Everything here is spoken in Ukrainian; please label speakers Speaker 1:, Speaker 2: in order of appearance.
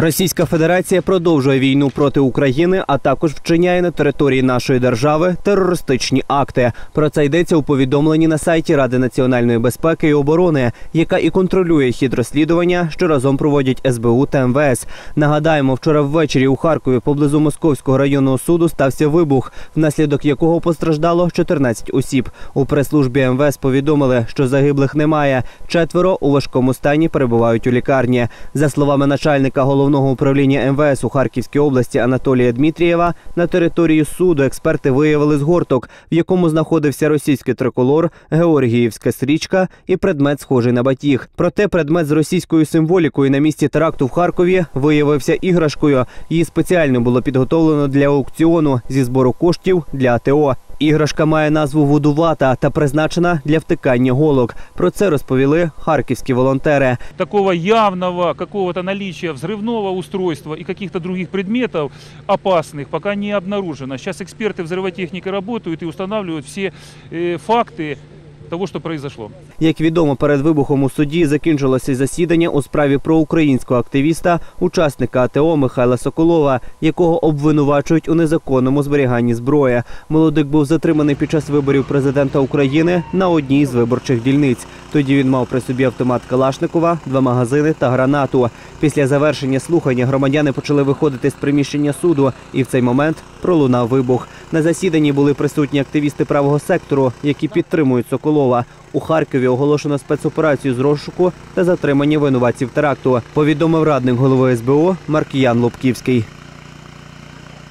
Speaker 1: Російська Федерація продовжує війну проти України, а також вчиняє на території нашої держави терористичні акти. Про це йдеться у повідомленні на сайті Ради національної безпеки і оборони, яка і контролює хід розслідування, що разом проводять СБУ та МВС. Нагадаємо, вчора ввечері у Харкові поблизу Московського районного суду стався вибух, внаслідок якого постраждало 14 осіб. У прес-службі МВС повідомили, що загиблих немає. Четверо у важкому стані перебувають у лікарні. За словами начальника головного управління МВС у Харківській області Анатолія Дмитрієва, на території суду експерти виявили згорток, в якому знаходився російський триколор, георгіївська стрічка і предмет, схожий на батіг. Проте предмет з російською символікою на місці теракту в Харкові виявився іграшкою. Її спеціально було підготовлено для аукціону зі збору коштів для АТО. Іграшка має назву Вудувата та призначена для втикання голок. Про це розповіли харківські волонтери.
Speaker 2: такого явного какого-то наличия взрывного устройства и каких-то других предметов опасных пока не обнаружено. Сейчас эксперты взрывотехники работают и устанавливают все э, факты того, що произошло.
Speaker 1: Як відомо, перед вибухом у суді закінчилося засідання у справі про українського активіста, учасника АТО Михайла Соколова, якого обвинувачують у незаконному зберіганні зброї. Молодик був затриманий під час виборів президента України на одній з виборчих дільниць. Тоді він мав при собі автомат Калашникова, два магазини та гранату. Після завершення слухання громадяни почали виходити з приміщення суду, і в цей момент пролунав вибух. На засіданні були присутні активісти правого сектору, які підтримують Соколова. У Харкові оголошено спецоперацію з розшуку та затримання винуватців теракту. Повідомив радник голови СБУ Маркіян Лобківський.